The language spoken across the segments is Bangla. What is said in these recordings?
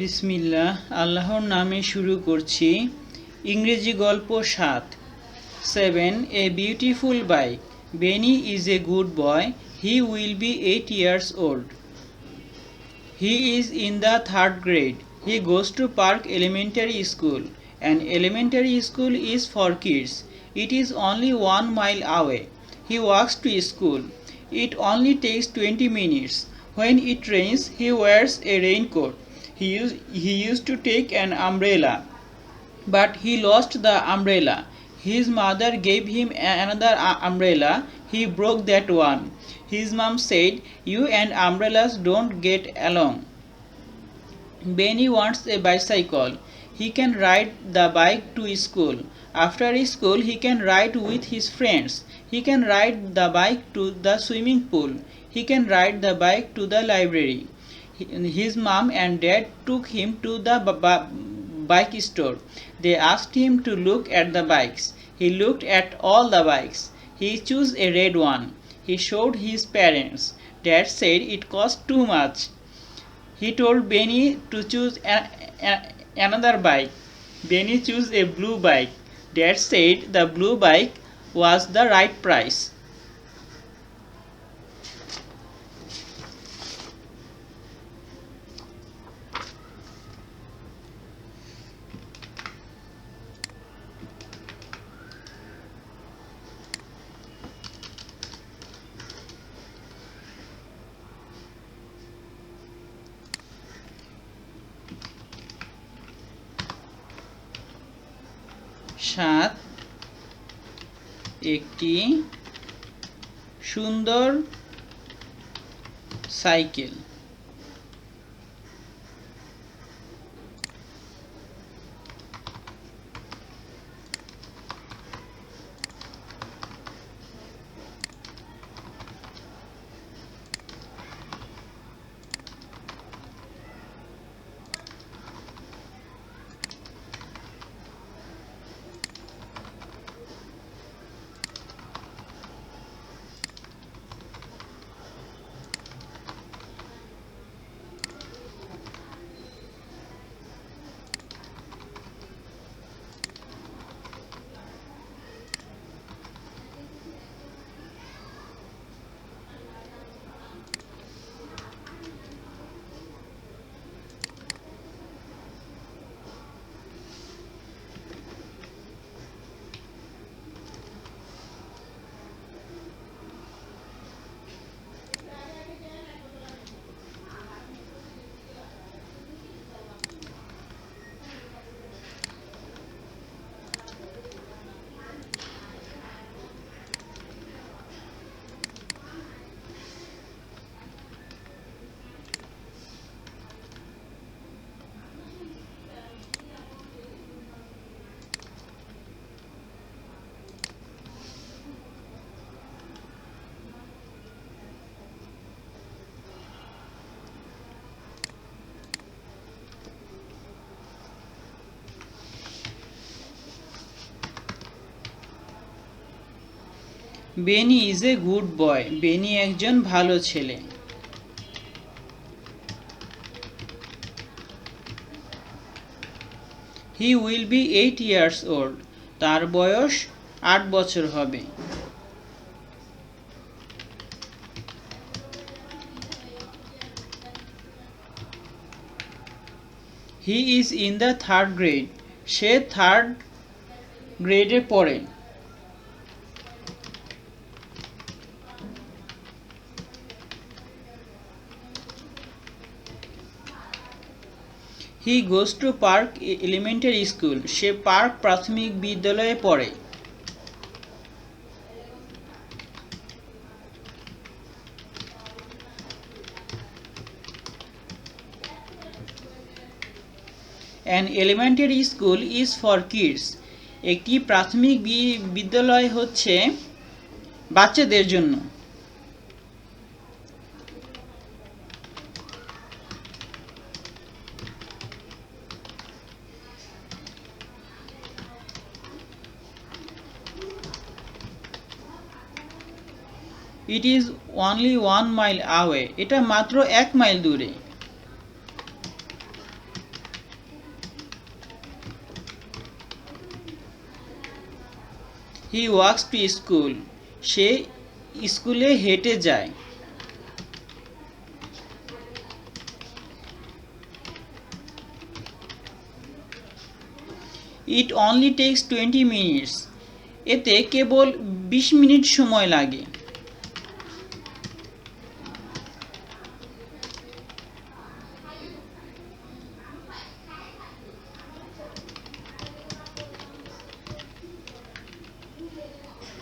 বিসমিল্লাহ, আল্লাহর নামে শুরু করছি। ইংরেজি গল্প সাত। Seven, a beautiful bike. Benny is a good boy. He will be eight years old. He is in the third grade. He goes to Park elementary school. And elementary school is for kids. It is only one mile away he walks to school. It only takes 20 minutes. when it rains he wears a raincoat he used, he used to take an umbrella but he lost the umbrella his mother gave him another uh, umbrella he broke that one his mom said you and umbrellas don't get along Benny wants a bicycle. He can ride the bike to school. After school, he can ride with his friends. He can ride the bike to the swimming pool. He can ride the bike to the library. His mom and dad took him to the bike store. They asked him to look at the bikes. He looked at all the bikes. He chose a red one. He showed his parents. Dad said it cost too much. He told Benny to choose a- a- another bike. Benny chose a blue bike. Dad said the blue bike was the right price. সাত একটি সুন্দর cycle Benny is a good boy Benny একজন ভালো ছেলে। He will be eight years old তার বয়স আট বছর হবে। He is in the third grade say third গ্রেডে পড়ে। He goes to Park elementary school say Park প্রাথমিক বিদ্যালয়ে পড়ে। An elementary school is for kids একটি প্রাথমিক বিদ্যালয় হচ্ছে বাচ্চাদের জন্য। It is only one mile away এটা মাত্র এক মাইল দূরে। হি ওয়াক্স টু স্কুল সে স্কুলে হেঁটে যায়। It only takes twenty minutes এতে কেবল বিশ মিনিট সময় লাগে।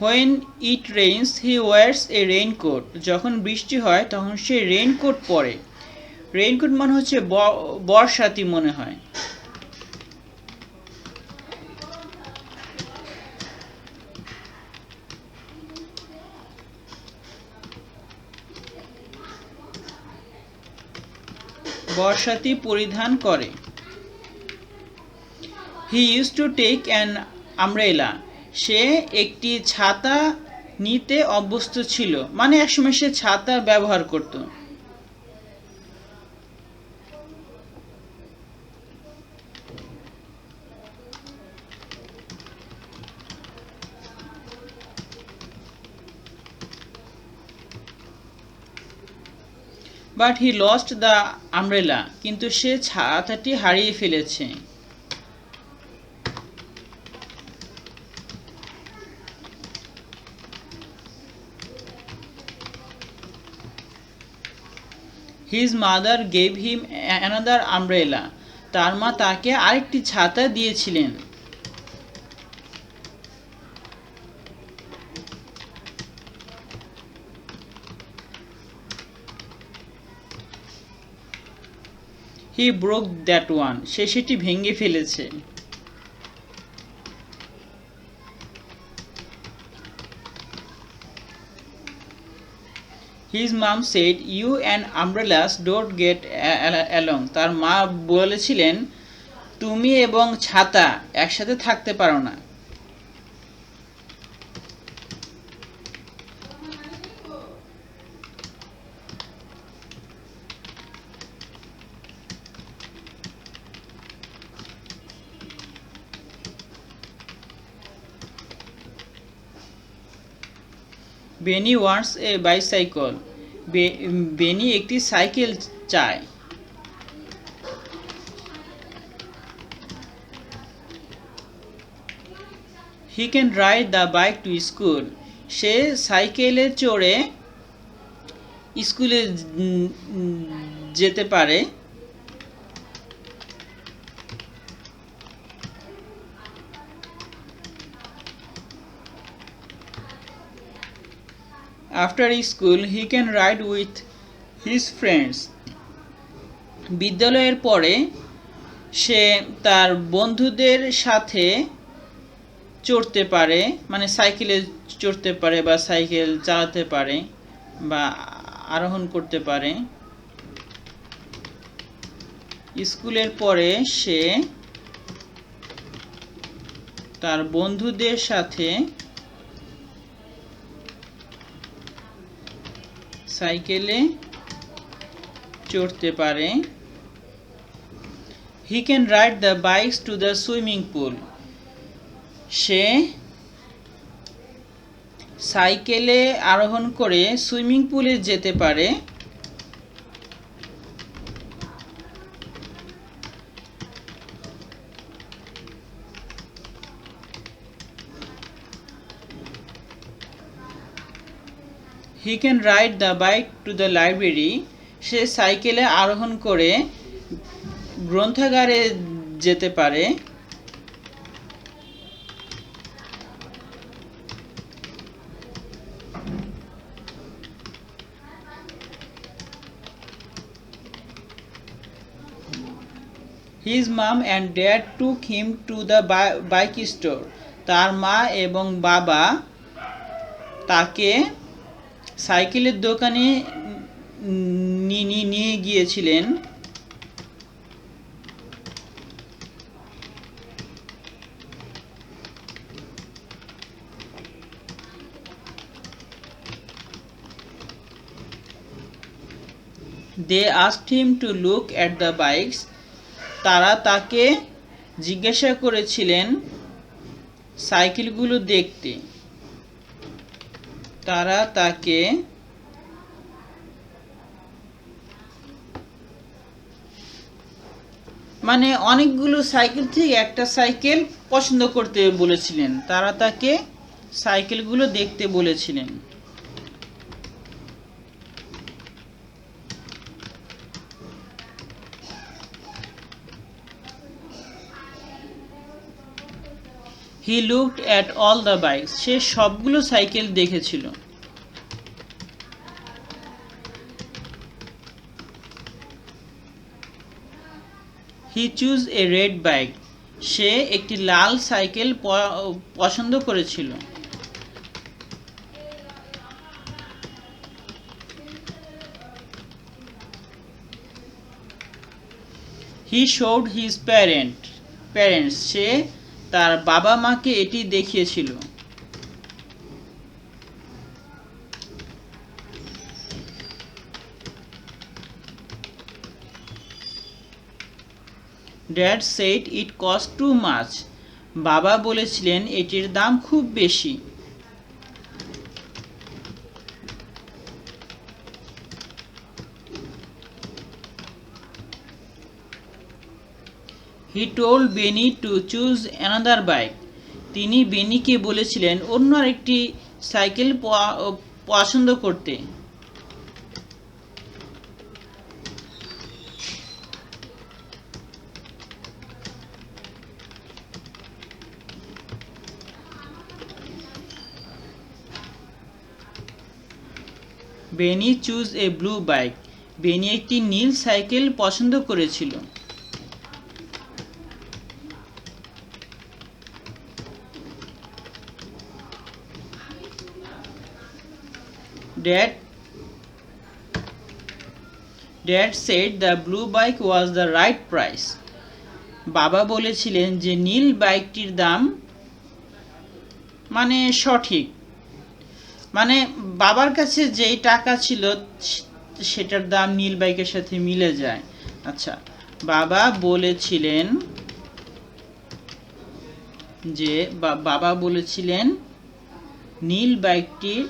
When it rains he wears a raincoat যখন বৃষ্টি হয়, তখন সে রেইনকোট পরে। রেইনকোট মানে হচ্ছে বর্ষাতি মনে হয়। বর্ষাতি পরিধান করে। He use to take an umbrella সে একটি ছাতা নিতে অভ্যস্ত ছিল। মানে একসময় সে ছাতা ব্যবহার করত। But he lost the umbrella কিন্তু সে ছাতাটি হারিয়ে ফেলেছে। His mother gave him another umbrella তার মা তাকে আরেকটি ছাতা দিয়েছিলেন। হি ব্রোক দ্যাট ওয়ান সে সেটি ভেঙে ফেলেছে। His mom said you and umbrellas don't get along তার মা বলেছিলেন, তুমি এবং ছাতা একসাথে থাকতে পারো না। বেনি ওয়ান্টস এ বাইসাইকেল। বেনি একটি সাইকেল চায়। He can ride the bike to school সে সাইকেলে চড়ে স্কুলে যেতে পারে। After school he can ride with his friends বিদ্যালয়ের পরে, সে তার বন্ধুদের সাথে চড়তে পারে মানে সাইকেলে চড়তে পারে বা সাইকেল চালাতে পারে বা আরোহণ করতে পারে। স্কুলের পরে সে তার বন্ধুদের সাথে সাইকেলে চড়তে পারে। He can ride the bikes to the swimming pool সে সাইকেলে আরোহণ করে সুইমিং পুলে যেতে পারে। He can ride the bike to the library সে সাইকেলে আরোহণ করে গ্রন্থাগারে যেতে পারে। His mom and dad took him to the bike store তার মা এবং বাবা তাকে সাইকেলের দোকানে নিয়ে গিয়েছিলেন। They asked him to look at the bikes তারা তাকে জিজ্ঞাসা করেছিলেন, সাইকেলগুলো দেখতে। তারা তাকে মানে অনেকগুলো সাইকেল থেকে একটা সাইকেল পছন্দ করতে বলেছিলেন। তারা তাকে সাইকেলগুলো দেখতে বলেছিলেন। He looked at all the bikes সে সবগুলো সাইকেল দেখেছিল। He chose a red bike সে একটি লাল সাইকেল পছন্দ করেছিল। He showed his parent parents সে তার বাবা মাকে এটি দেখিয়েছিল। Dad said it cost too much বাবা বলেছিলেন, এটির দাম খুব বেশি। He told Benny to choose another bike তিনি বেনিকে বলেছিলেন, অন্য আরেকটি সাইকেল পছন্দ করতে। Benny chose a blue bike Benny একটি নীল সাইকেল পছন্দ করেছিল। Dad. Dad said the blue bike was the right price. বাবা বলেছিলেন যে নীল বাইকটির দাম মানে সঠিক। মানে বাবার কাছে যেই টাকা ছিল, সেটার দাম নীল বাইকের সাথে মিলে যায়। আচ্ছা বাবা বলেছিলেন যে বাবা বলেছিলেন নীল বাইকটির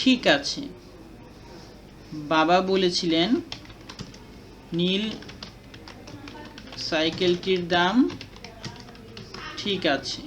ঠিক আছে। বাবা বলেছিলেন নীল সাইকেলটির দাম ঠিক আছে।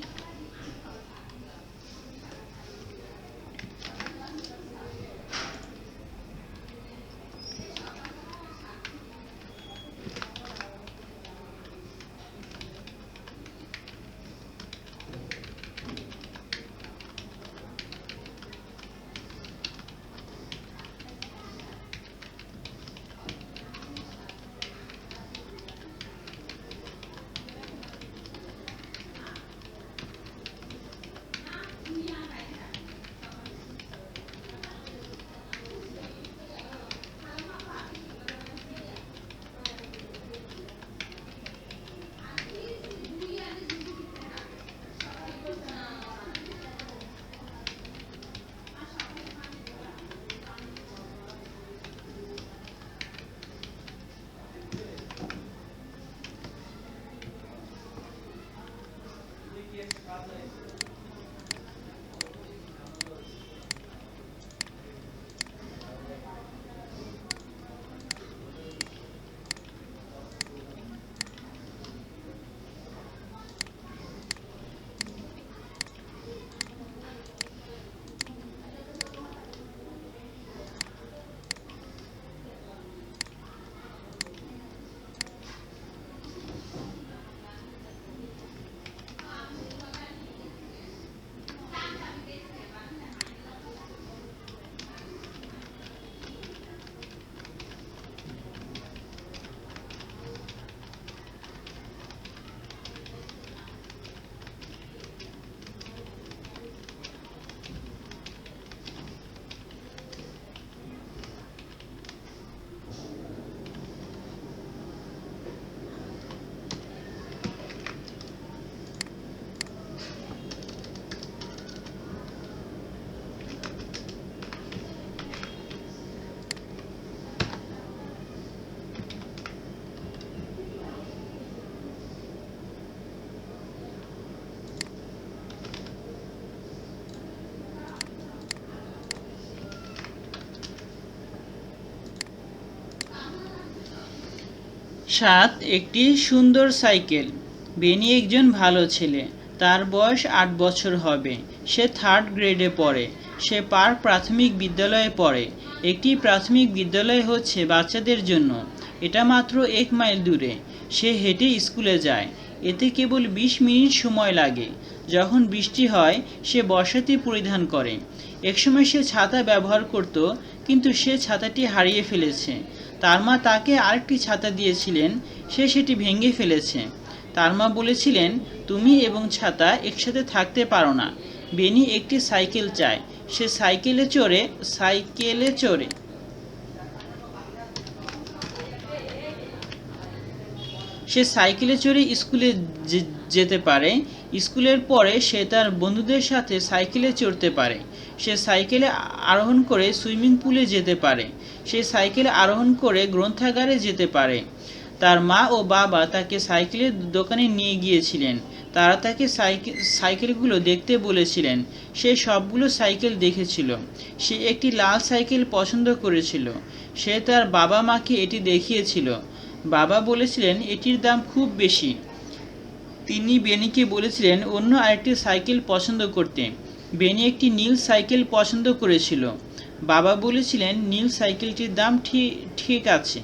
সাত একটি সুন্দর সাইকেল। বেনি একজন ভালো ছেলে। তার বয়স আট বছর হবে। সে থার্ড গ্রেডে পড়ে। সে পার্ক প্রাথমিক বিদ্যালয়ে পড়ে। একটি প্রাথমিক বিদ্যালয় হচ্ছে বাচ্চাদের জন্য। এটা মাত্র এক মাইল দূরে। সে হেঁটে স্কুলে যায়। এতে কেবল বিশ মিনিট সময় লাগে। যখন বৃষ্টি হয়, সে বর্ষাতি পরিধান করে। একসময় সে ছাতা ব্যবহার করত, কিন্তু সে ছাতাটি হারিয়ে ফেলেছে। তার মা তাকে আরেকটি ছাতা দিয়েছিলেন, সে সেটি ভেঙে ফেলেছে। তার মা বলেছিলেন, তুমি এবং ছাতা একসাথে থাকতে পারো না। বেনি একটি সাইকেল চায়। সে সাইকেলে চড়ে সাইকেলে চড়ে। সে সাইকেলে চড়ে স্কুলে যেতে পারে। স্কুলের পরে সে তার বন্ধুদের সাথে সাইকেলে চড়তে পারে। সে সাইকেলে আরোহণ করে সুইমিং পুলে যেতে পারে। সে সাইকেলে আরোহণ করে গ্রন্থাগারে যেতে পারে। তার মা ও বাবা তাকে সাইকেলের দোকানে নিয়ে গিয়েছিলেন। তারা তাকে সাইকেল সাইকেলগুলো দেখতে বলেছিলেন। সে সবগুলো সাইকেল দেখেছিল। সে একটি লাল সাইকেল পছন্দ করেছিল। সে তার বাবা মাকে এটি দেখিয়েছিল। বাবা বলেছিলেন, এটির দাম খুব বেশি। তিনি বেনিকে বলেছিলেন, অন্য আরেকটি সাইকেল পছন্দ করতে। বেনি একটি নীল সাইকেল পছন্দ করেছিল। বাবা বলেছিলেন, নীল সাইকেলটির দাম ঠিক আছে।